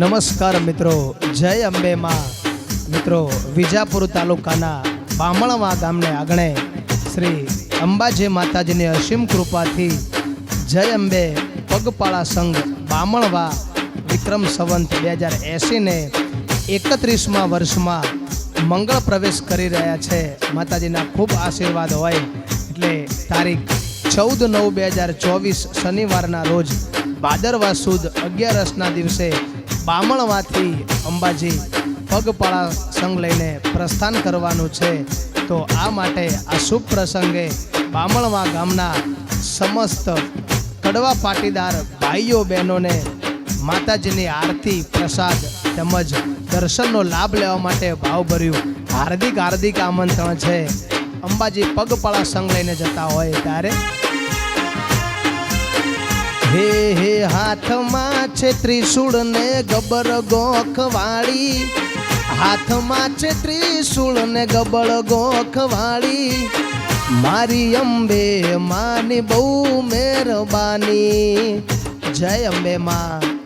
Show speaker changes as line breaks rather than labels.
નમસ્કાર મિત્રો, જય અંબે માં મિત્રો, વિજાપુર તાલુકાના બામણવા ગામને આગણે શ્રી અંબાજી માતાજીની અસીમ કૃપાથી જય અંબે પગપાળા સંઘ બામણવા વિક્રમ સંવંત બે હજાર એંસીને એકત્રીસમાં વર્ષમાં મંગળ પ્રવેશ કરી રહ્યા છે. માતાજીના ખૂબ આશીર્વાદ હોય એટલે તારીખ ચૌદ નવ બે હજાર ચોવીસ શનિવારના રોજ ભાદરવા સુદ અગિયારસના દિવસે બામણમાંથી અંબાજી પગપાળા સંઘ લઈને પ્રસ્થાન કરવાનું છે, તો આ માટે આ શુભ પ્રસંગે બામણવા ગામના સમસ્ત કડવા પાટીદાર ભાઈઓ બહેનોને માતાજીની આરતી, પ્રસાદ તેમજ દર્શનનો લાભ લેવા માટે ભાવભર્યું હાર્દિક હાર્દિક આમંત્રણ છે. અંબાજી પગપાળા સંઘ લઈને જતા હોય ત્યારે. હે હે હાથમાં છે ત્રિશૂળ ને ગબર ગોખ વાળી હાથમાં છે ત્રિશૂળ ને ગબળ ગોખ વાળી મારી અંબે માની બહુ મહેરબાની. જય અંબે માં.